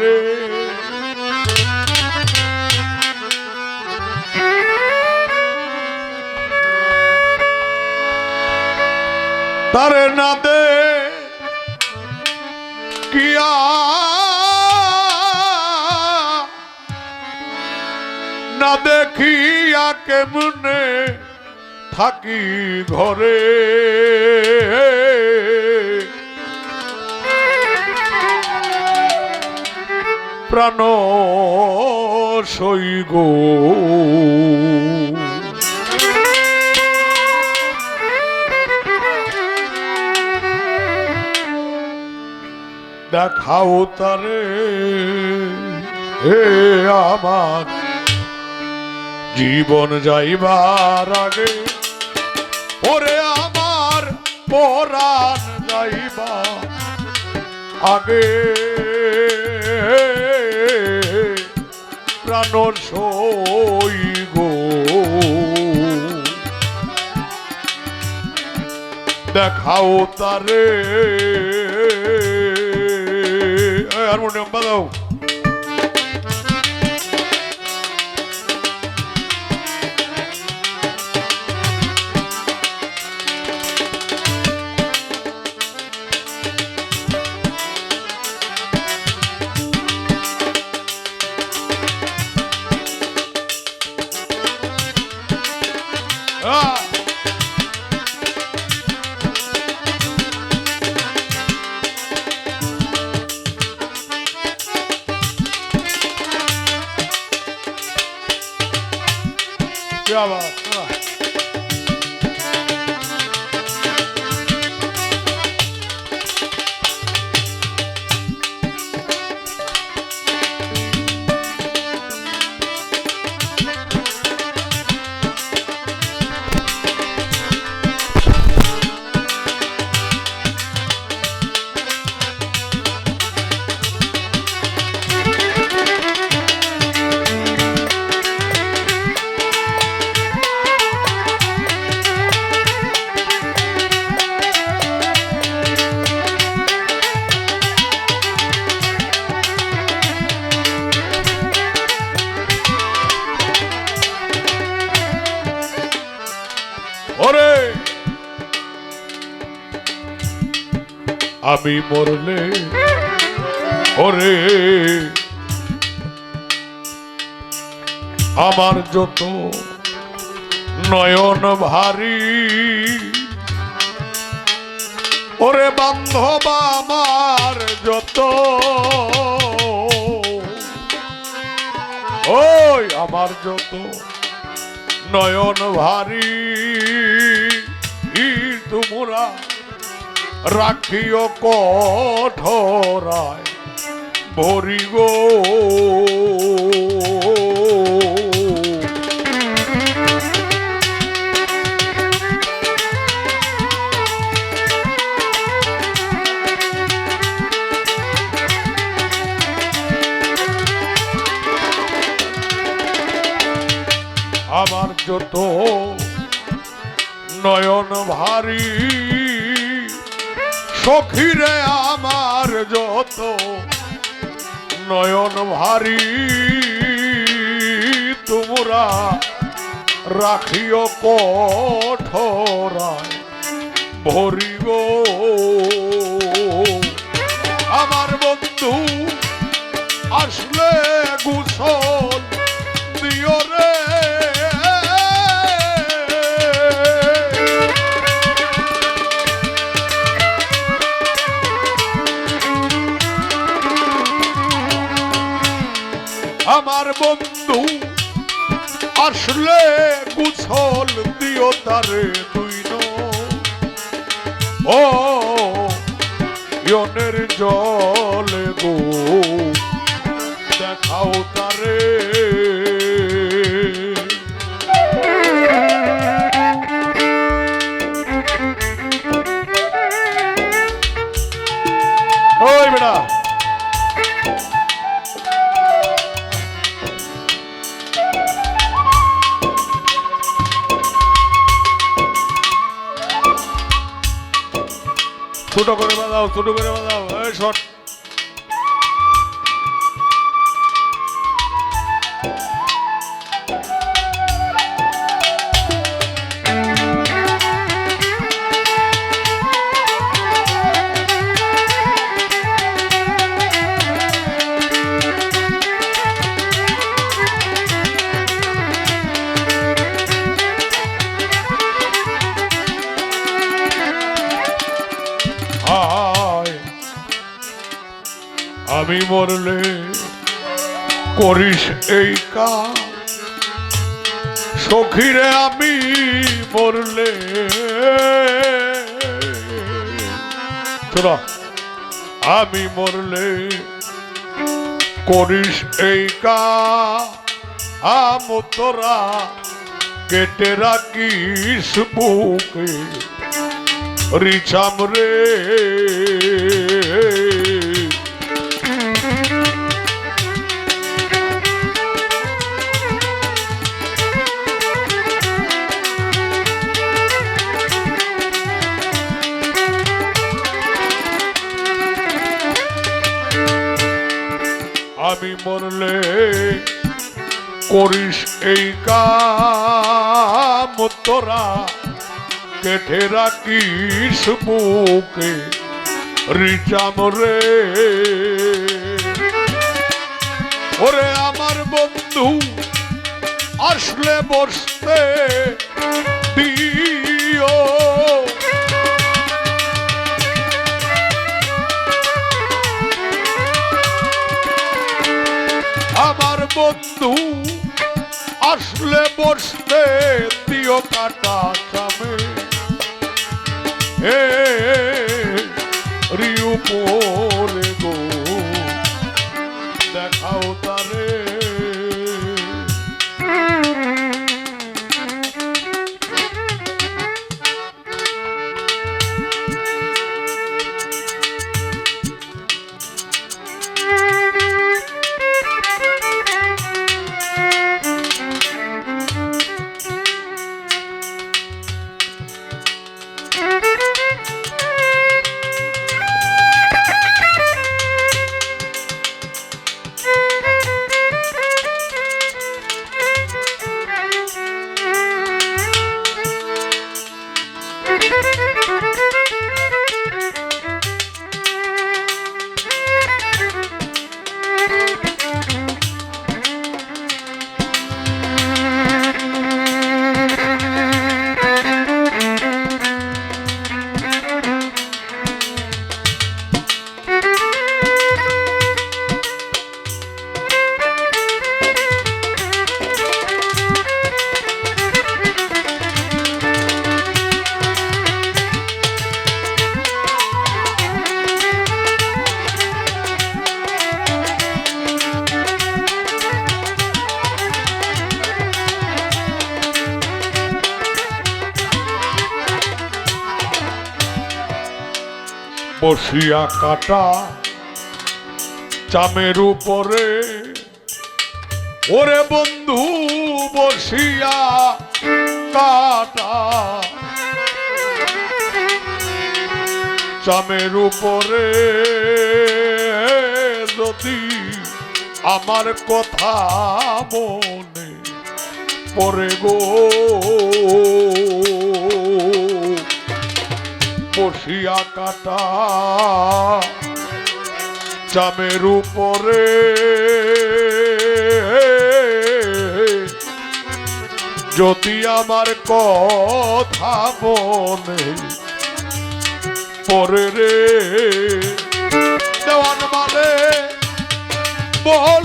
ঘরে তারে না দে কিয়া না দেখিয়া কেমনে থাকি ঘরে? প্রাণ সৈগ দেখাও তারে হে আমার। জীবন যাইবার আগে ওরে আমার পরাণ যাইবা আগে। প্রাণ সই গো। দেখাও তারে। হারমোনিয়াম বাজাও। 知道吗？আমি মরলে, ওরে, আমার যত নয়ন ভারী, ওরে বান্ধব আমার যত, ওই আমার যত নয়ন ভারী তোমরা রাখিও কঠরায় ভরি সখীরে আমার যত নয়ন ভারী তোমরা রাখিও কঠরায় ভরি গো আমার বন্ধু আসলে গুসল বলব দেখাও তারে। ছোট করে বাজাও ছোট করে বাজাও এই আমি মরলে করিস এই কাজ। সখীরে আমি মরলে শোনো, আমি মরলে করিস এই তোরা কেটে রাখিস বুকে রিচাম রে। করিস এই কাম তোরা। কেটে রাখিস বুকে রিচাম রে। ওরে আমার বন্ধু, আসলে বসতে দিও। বন্ধু আসলে বসতে দিও কাটা চামে। হে বসিয়া কাটা, চামের উপরে। ওরে বন্ধু, বসিয়া কাটা। চামের উপরে যদি আমার কথা মনে পড়ে গো। বসিয়া কাটা চামের উপরে। যদি আমার কথা মনে পরে রে দেওয়ান মানে বলে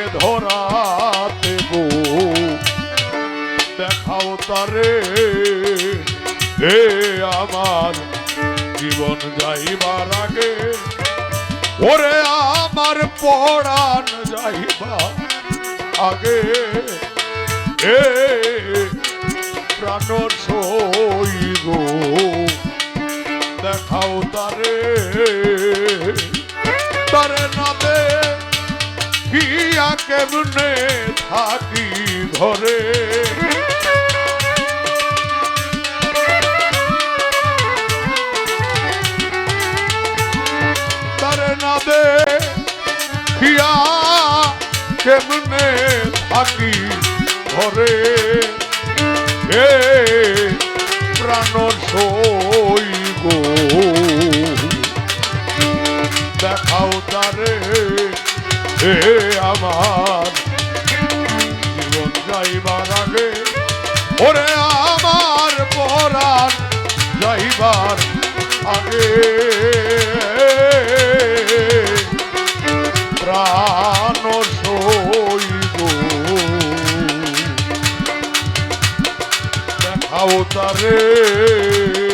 এ ধরা দেব দেখাও তারে হে আমার জীবন যাইবার আগে, ওরে আমার পড়ান যাইবা আগে হে প্রাণ সই গো। দেখাও তারে তারে না দে কেমনে থাকি ঘরে তারে না দে কিয়া কেমনে থাকি ঘরে হে প্রাণ সই দেখাও তারে, হে আমার। জীবন যাইবার আগে, ওরে আমার পরাণ যাইবার আগে। প্রাণ সইব। দেখাও তারে